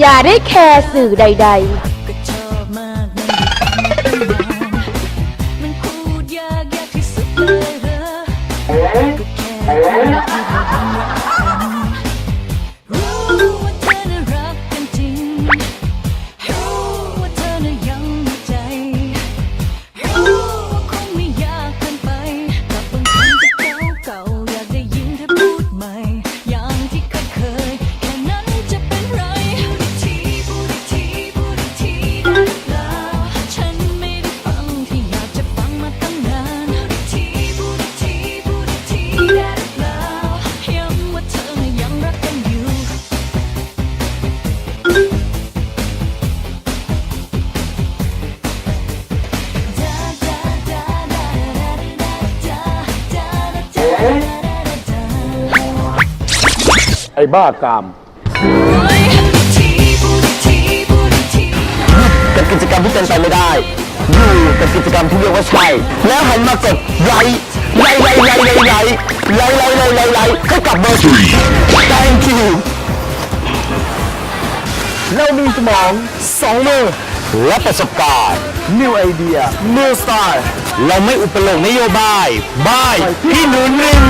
อย่าได้แคร์สื่อใด ก็ชอบมากมันมันพูดยากยากที่สุดเลยเหรอก็แค่ ไอ้บ้ากาม กับกิจกรรมที่เป็นไปไม่ได้ อยู่กับกิจกรรมที่เรียกว่าใช่แล้วหันมากดไลค์ไลค์ไลค์ไลค์ไลค์ไลค์ไลค์ไลค์ไลค์ไลค์ให้กับเบอร์ thank you เรามีสมองสองมือและประสบการณ์ new idea new style เราไม่อุปโลกนโยบายบายพี่หนุนหนึ่ง